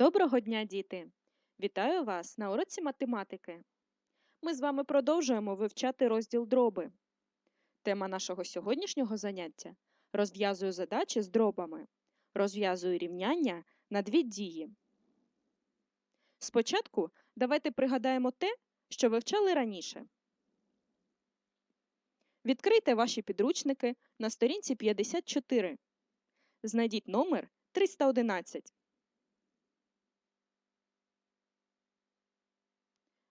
Доброго дня, діти! Вітаю вас на уроці математики. Ми з вами продовжуємо вивчати розділ дроби. Тема нашого сьогоднішнього заняття розв'язую задачі з дробами, розв'язую рівняння на дві дії. Спочатку давайте пригадаємо те, що вивчали раніше. Відкрийте ваші підручники на сторінці 54. Знайдіть номер 311.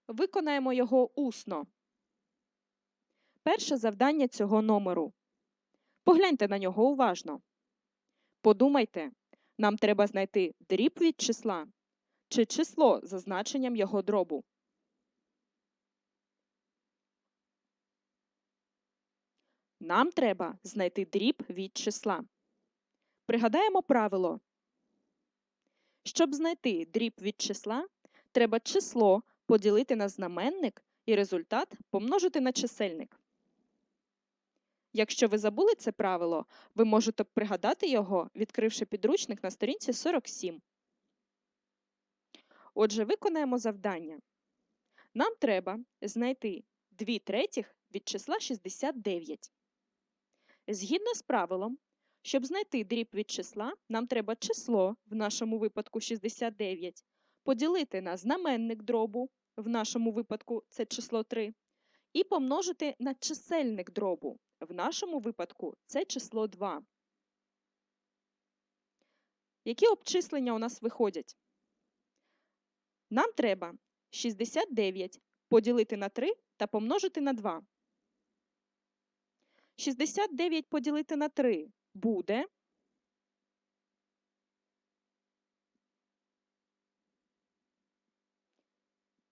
Виконаємо його усно. Перше завдання цього номеру. Погляньте на нього уважно. Подумайте, нам треба знайти дріб від числа чи число за значенням його дробу. Нам треба знайти дріб від числа. Пригадаємо правило. Щоб знайти дріб від числа, треба число поділити на знаменник і результат помножити на чисельник. Якщо ви забули це правило, ви можете пригадати його, відкривши підручник на сторінці 47. Отже, виконаємо завдання. Нам треба знайти 2 третіх від числа 69. Згідно з правилом, щоб знайти дріб від числа, нам треба число, в нашому випадку 69, поділити на знаменник дробу, в нашому випадку це число 3, і помножити на чисельник дробу, в нашому випадку це число 2. Які обчислення у нас виходять? Нам треба 69 поділити на 3 та помножити на 2. 69 поділити на 3 буде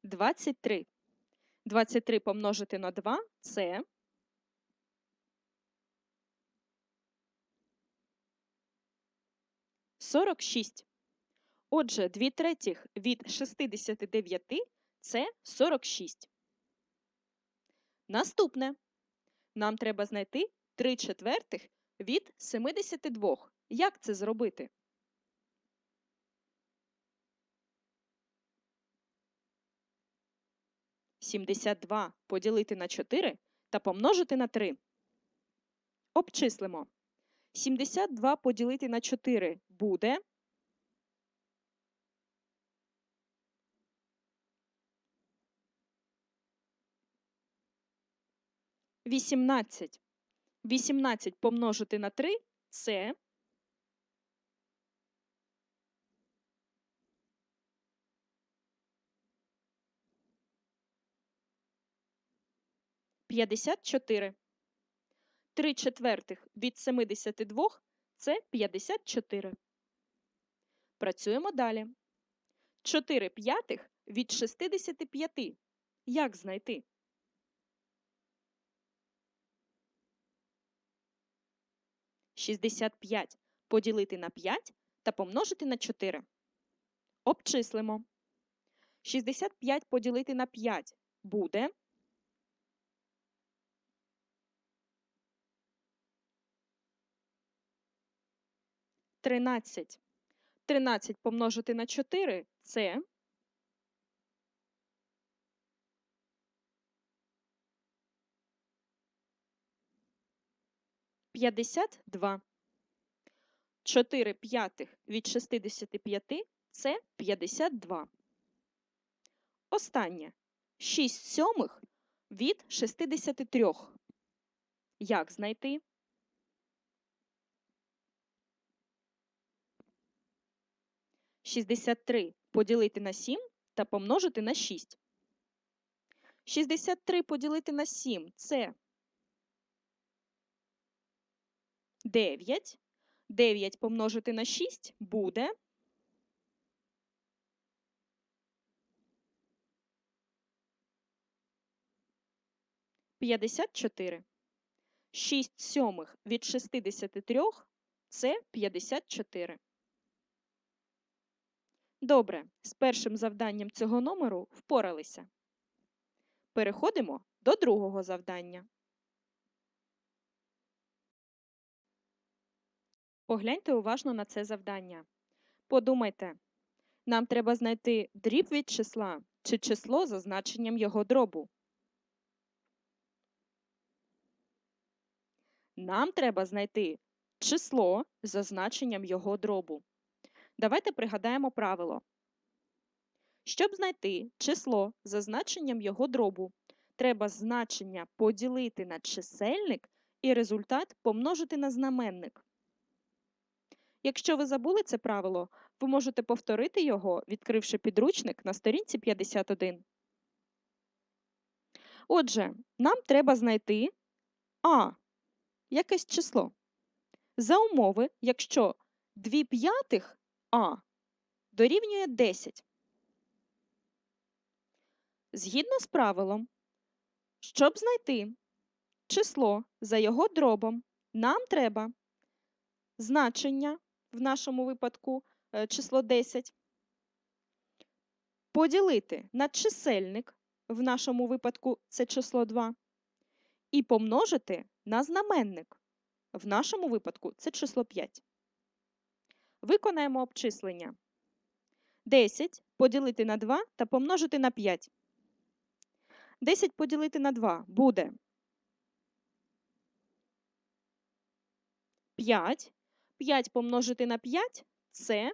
23. 23 помножити на 2 це Сорок шість. Отже, 2 третіх від 69 це 46. Наступне. Нам треба знайти 3 четвертих від 72. Як це зробити? 72 поділити на 4 та помножити на 3. Обчислимо. 72 поділити на 4 буде. Вісімнадцять. Вісімнадцять помножити на 3 це 54. 3 четвертих від 72 це 54. Працюємо далі. 4 п'ятих від 65. Як знайти? Шістдесят п'ять поділити на 5 та помножити на 4. Обчислимо. 65 поділити на 5 буде 13. 13 помножити на 4 це П'ятдесят два. 4 п'ятих від 65 це 52. Останнє. 6 сьомих від 63. Як знайти? 63 поділити на 7 та помножити на 6. 63 поділити на 7 це 9. 9 помножити на 6 буде. П'ятдесят чотири. Шість сьомих від шістдесяти трьох це п'ятдесят чотири. Добре, з першим завданням цього номеру впоралися. Переходимо до другого завдання. Погляньте уважно на це завдання. Подумайте, Нам треба знайти дріб від числа чи число за значенням його дробу. Нам треба знайти число за значенням його дробу. Давайте пригадаємо правило. Щоб знайти число за значенням його дробу, треба значення поділити на чисельник і результат помножити на знаменник. Якщо ви забули це правило, ви можете повторити його, відкривши підручник на сторінці 51. Отже, нам треба знайти А якесь число. За умови, якщо 2 п'ятих А дорівнює 10. Згідно з правилом, щоб знайти число за його дробом, нам треба значення, в нашому випадку е, число 10, поділити на чисельник, в нашому випадку це число 2, і помножити на знаменник, в нашому випадку це число 5. Виконаємо обчислення. 10 поділити на 2 та помножити на 5. 10 поділити на 2 буде 5. 5 помножити на 5 це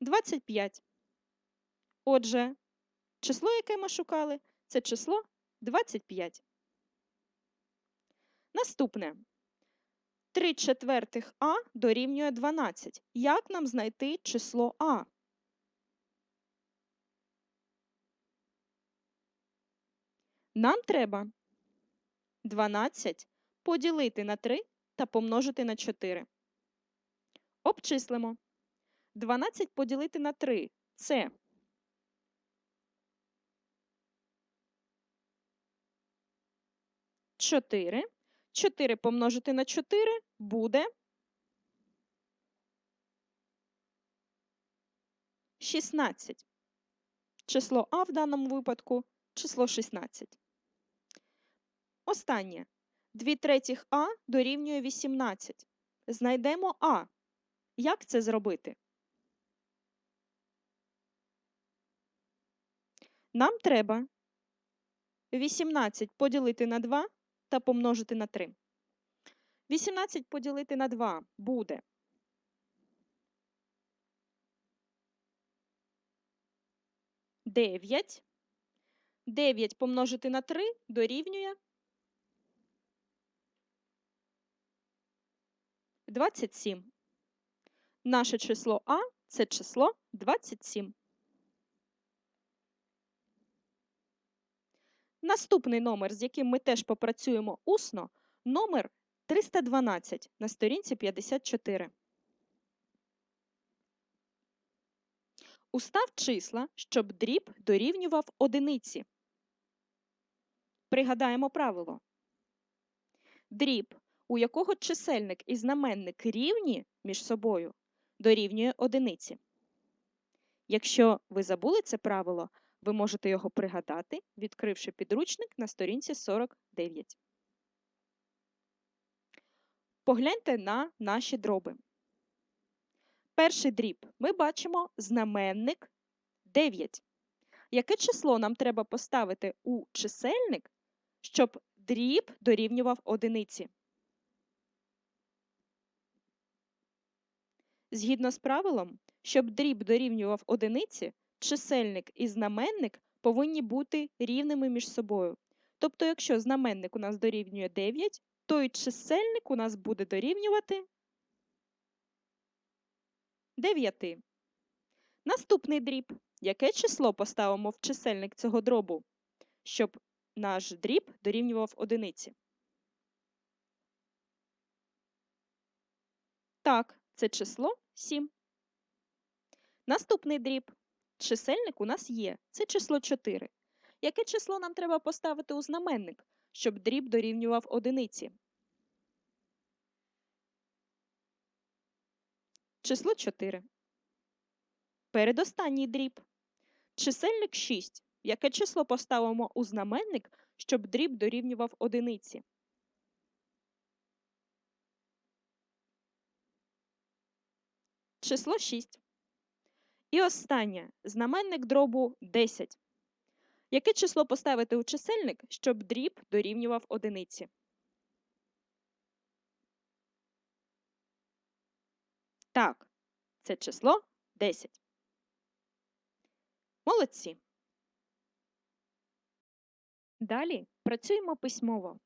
25. Отже, число, яке ми шукали, це число 25. Наступне. 3 четвертих А дорівнює 12. Як нам знайти число А? Нам треба 12 поділити на 3 та помножити на 4. Обчислимо. 12 поділити на 3 це 4. 4 помножити на 4 буде 16. Число А в даному випадку число 16. Останнє. 2 третіх А дорівнює 18. Знайдемо А. Як це зробити? Нам треба 18 поділити на 2 та помножити на 3. 18 поділити на 2 буде 9. 9 помножити на 3 дорівнює 27. Наше число А це число 27. Наступний номер, з яким ми теж попрацюємо усно, номер 312 на сторінці 54. Устав числа, щоб дріб дорівнював одиниці. Пригадаємо правило. Дріб, у якого чисельник і знаменник рівні між собою, дорівнює одиниці. Якщо ви забули це правило, ви можете його пригадати, відкривши підручник на сторінці 49. Погляньте на наші дроби. Перший дріб ми бачимо знаменник 9. Яке число нам треба поставити у чисельник, щоб дріб дорівнював одиниці? Згідно з правилом, щоб дріб дорівнював одиниці, чисельник і знаменник повинні бути рівними між собою. Тобто, якщо знаменник у нас дорівнює 9, то і чисельник у нас буде дорівнювати 9. Наступний дріб. Яке число поставимо в чисельник цього дробу, щоб наш дріб дорівнював одиниці? Так, це число 7. Наступний дріб. Чисельник у нас є. Це число 4. Яке число нам треба поставити у знаменник, щоб дріб дорівнював одиниці? Число 4. Передостанній дріб. Чисельник 6. Яке число поставимо у знаменник, щоб дріб дорівнював одиниці? число 6. І останнє знаменник дробу 10. Яке число поставити у чисельник, щоб дріб дорівнював одиниці? Так, це число 10. Молодці. Далі працюємо письмово.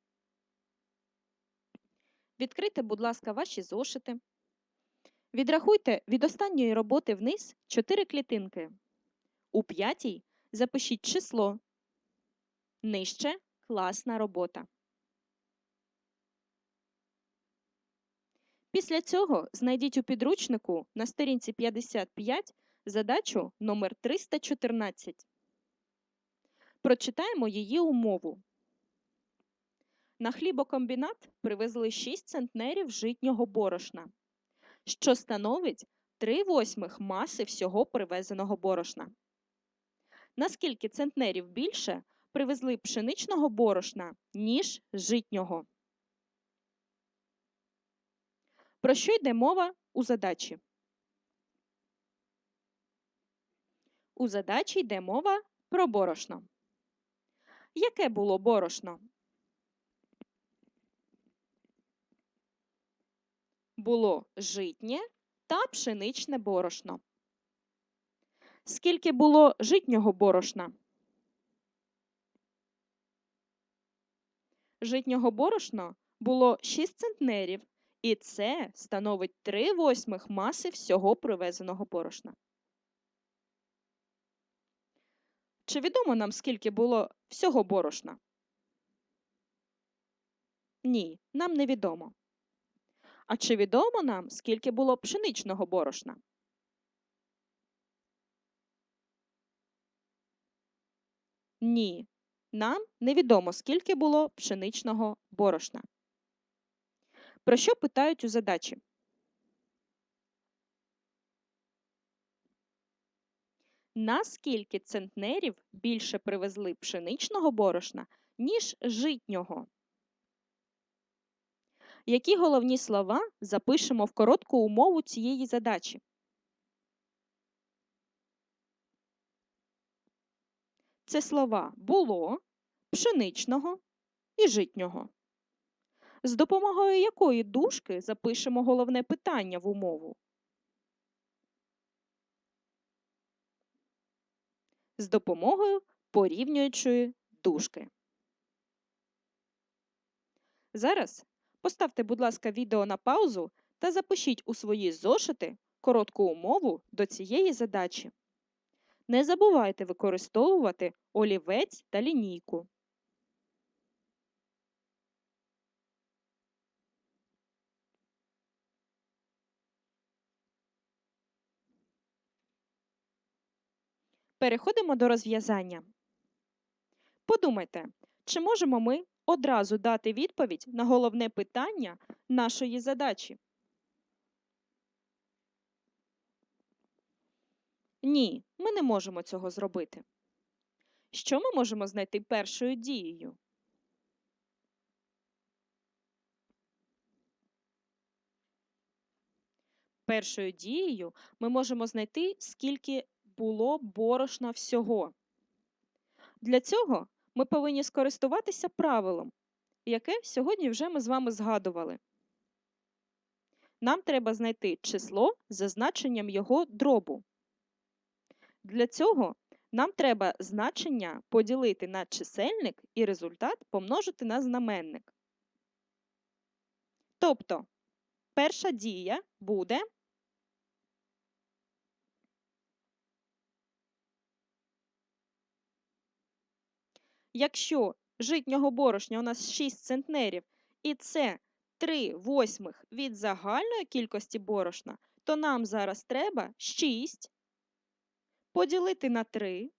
Відкрийте, будь ласка, ваші зошити. Відрахуйте від останньої роботи вниз 4 клітинки. У п'ятій запишіть число. Нижче класна робота. Після цього знайдіть у підручнику на сторінці 55 задачу номер 314. Прочитаємо її умову. На хлібокомбінат привезли 6 центнерів житнього борошна, що становить 3 восьмих маси всього привезеного борошна. Наскільки центнерів більше привезли пшеничного борошна, ніж житнього? Про що йде мова у задачі? У задачі йде мова про борошно. Яке було борошно? Було житнє та пшеничне борошно. Скільки було житнього борошна? Житнього борошна було 6 центнерів, і це становить 3 восьмих маси всього привезеного борошна. Чи відомо нам, скільки було всього борошна? Ні, нам не відомо. А чи відомо нам, скільки було пшеничного борошна? Ні, нам невідомо, скільки було пшеничного борошна. Про що питають у задачі? На скільки центнерів більше привезли пшеничного борошна, ніж житнього? Які головні слова запишемо в коротку умову цієї задачі? Це слова було, пшеничного і житнього. З допомогою якої дужки запишемо головне питання в умову? З допомогою порівнюючої дужки. Зараз поставте, будь ласка, відео на паузу та запишіть у свої зошити коротку умову до цієї задачі. Не забувайте використовувати олівець та лінійку. Переходимо до розв'язання. Подумайте, чи можемо ми одразу дати відповідь на головне питання нашої задачі? Ні, ми не можемо цього зробити. Що ми можемо знайти першою дією? Першою дією ми можемо знайти, скільки було борошна всього. Для цього ми повинні скористуватися правилом, яке сьогодні вже ми з вами згадували. Нам треба знайти число за значенням його дробу. Для цього нам треба значення поділити на чисельник і результат помножити на знаменник. Тобто перша дія буде Якщо житнього борошня у нас 6 центнерів, і це 3 восьмих від загальної кількості борошна, то нам зараз треба 6 поділити на 3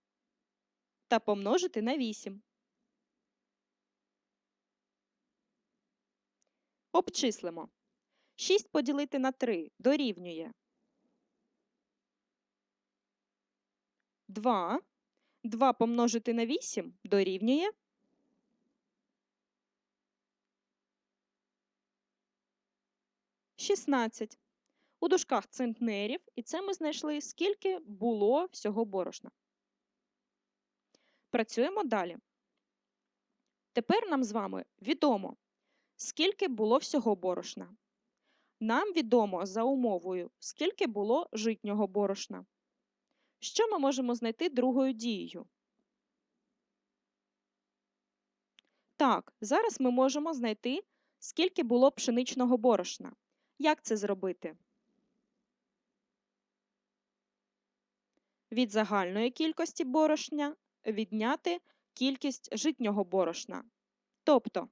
та помножити на 8. Обчислимо. 6 поділити на 3 дорівнює 2. 2 помножити на 8 дорівнює 16. у дужках центнерів, і це ми знайшли, скільки було всього борошна. Працюємо далі. Тепер нам з вами відомо, скільки було всього борошна. Нам відомо за умовою, скільки було житнього борошна. Що ми можемо знайти другою дією? Так, зараз ми можемо знайти, скільки було пшеничного борошна. Як це зробити? Від загальної кількості борошна відняти кількість житнього борошна. Тобто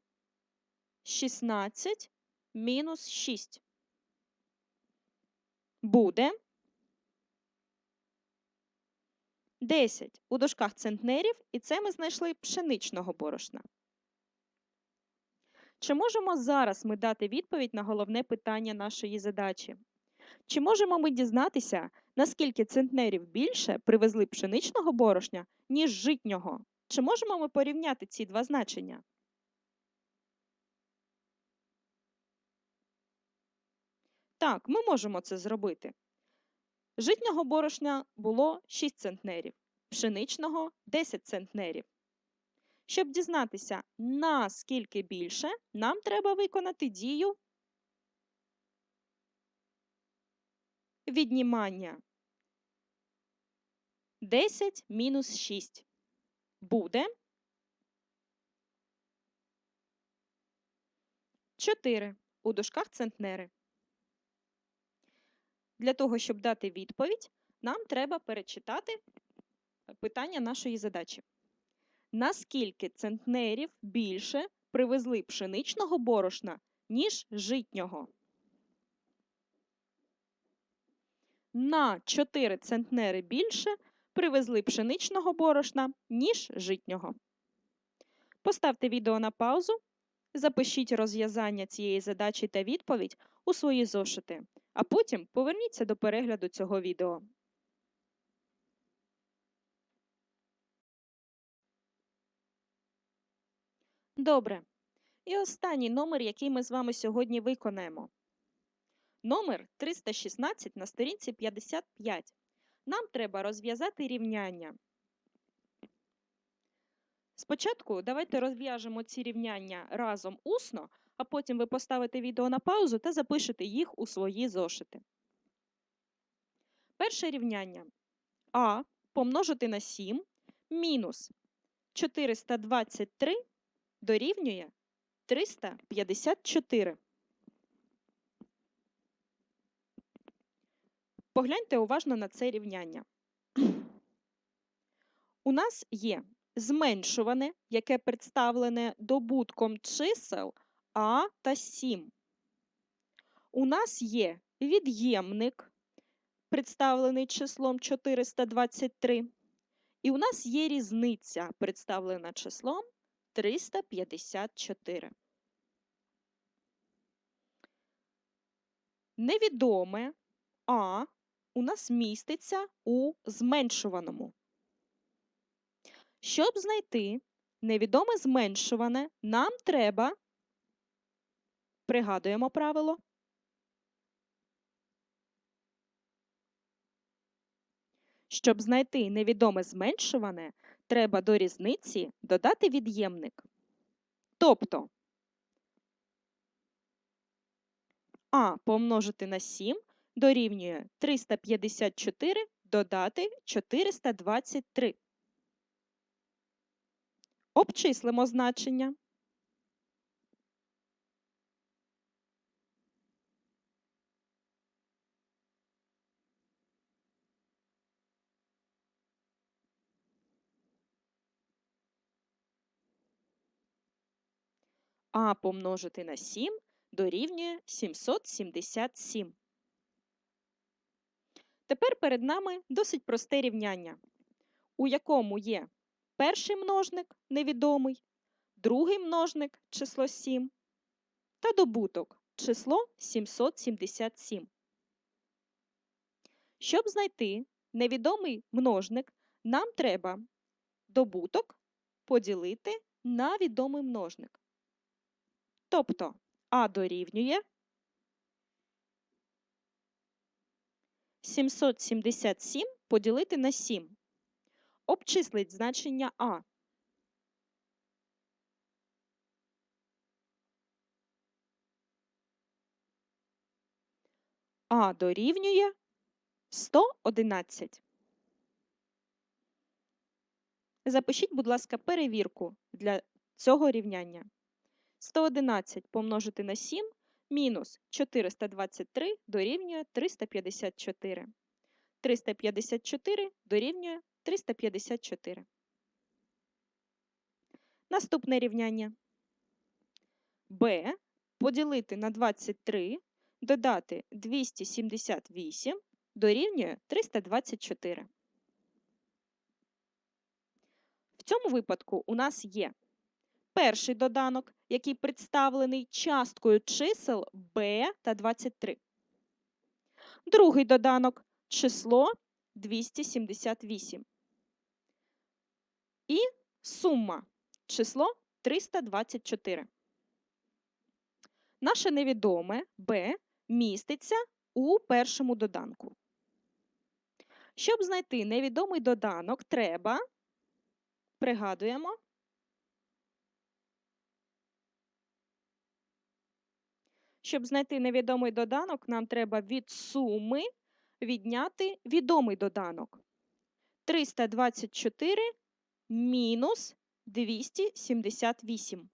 16 мінус 6 буде 10 у дужках центнерів, і це ми знайшли пшеничного борошна. Чи можемо зараз ми дати відповідь на головне питання нашої задачі? Чи можемо ми дізнатися, наскільки центнерів більше привезли пшеничного борошна, ніж житнього? Чи можемо ми порівняти ці два значення? Так, ми можемо це зробити. Житнього борошна було 6 центнерів, пшеничного 10 центнерів. Щоб дізнатися, наскільки більше, нам треба виконати дію віднімання 10 мінус 6 буде 4 у дужках центнери. Для того, щоб дати відповідь, нам треба перечитати питання нашої задачі. Наскільки центнерів більше привезли пшеничного борошна, ніж житнього? На 4 центнери більше привезли пшеничного борошна, ніж житнього. Поставте відео на паузу, запишіть розв'язання цієї задачі та відповідь у свої зошити, а потім поверніться до перегляду цього відео. Добре. І останній номер, який ми з вами сьогодні виконаємо. Номер 316 на сторінці 55. Нам треба розв'язати рівняння. Спочатку давайте розв'яжемо ці рівняння разом усно, а потім ви поставите відео на паузу та запишете їх у свої зошити. Перше рівняння А помножити на 7 мінус 423 дорівнює 354. Погляньте уважно на це рівняння. У нас є зменшуване, яке представлене добутком чисел А та 7. У нас є від'ємник, представлений числом 423. І у нас є різниця, представлена числом 354. Невідоме А у нас міститься у зменшуваному. Щоб знайти невідоме зменшуване, нам треба, пригадуємо правило, щоб знайти невідоме зменшуване, треба до різниці додати від'ємник. Тобто А помножити на 7 дорівнює 354 додати 423. Обчислимо значення. А помножити на 7 дорівнює 777. Тепер перед нами досить просте рівняння, у якому є перший множник невідомий, другий множник число 7 та добуток число 777. Щоб знайти невідомий множник, нам треба добуток поділити на відомий множник. Тобто А дорівнює 777 поділити на 7. Обчисліть значення А. А дорівнює 111. Запишіть, будь ласка, перевірку для цього рівняння. 111 помножити на 7 мінус 423 дорівнює 354. 354 дорівнює 354. Наступне рівняння. b поділити на 23, додати 278 дорівнює 324. В цьому випадку у нас є перший доданок, який представлений часткою чисел b та 23. Другий доданок число 278. І сума число 324. Наше невідоме b міститься у першому доданку. Щоб знайти невідомий доданок, треба, пригадуємо, щоб знайти невідомий доданок, нам треба від суми відняти відомий доданок. 324 мінус 278.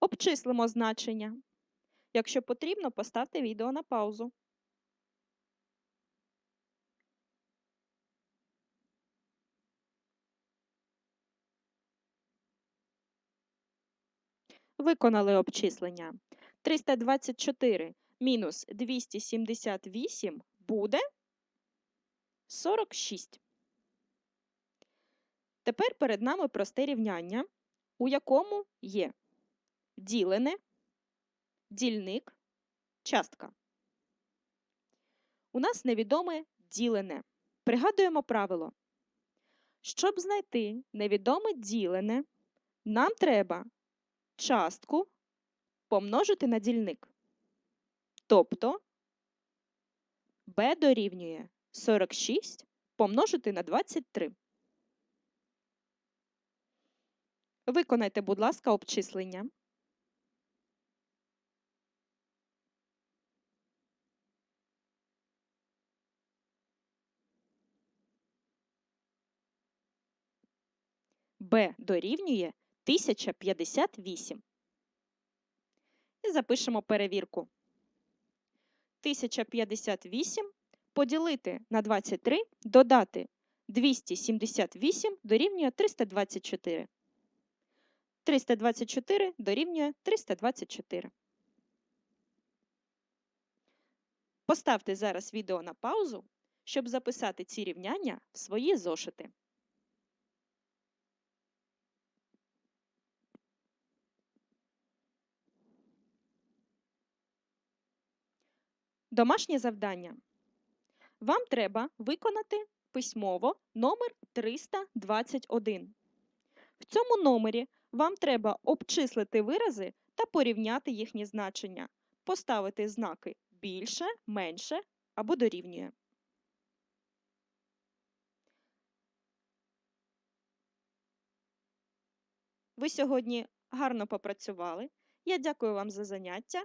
Обчислимо значення. Якщо потрібно, поставте відео на паузу. Виконали обчислення. 324 мінус 278 буде 46. Тепер перед нами просте рівняння, у якому є ділене, дільник, частка. У нас невідоме ділене. Пригадуємо правило. Щоб знайти невідоме ділене, нам треба частку помножити на дільник. Тобто b дорівнює 46 помножити на 23. Виконайте, будь ласка, обчислення. b дорівнює 1058. І запишемо перевірку. 1058 поділити на 23, додати 278 дорівнює 324. 324 дорівнює 324. Поставте зараз відео на паузу, щоб записати ці рівняння в свої зошити. Домашнє завдання. Вам треба виконати письмово номер 321. В цьому номері вам треба обчислити вирази та порівняти їхні значення, поставити знаки більше, менше або дорівнює. Ви сьогодні гарно попрацювали. Я дякую вам за заняття.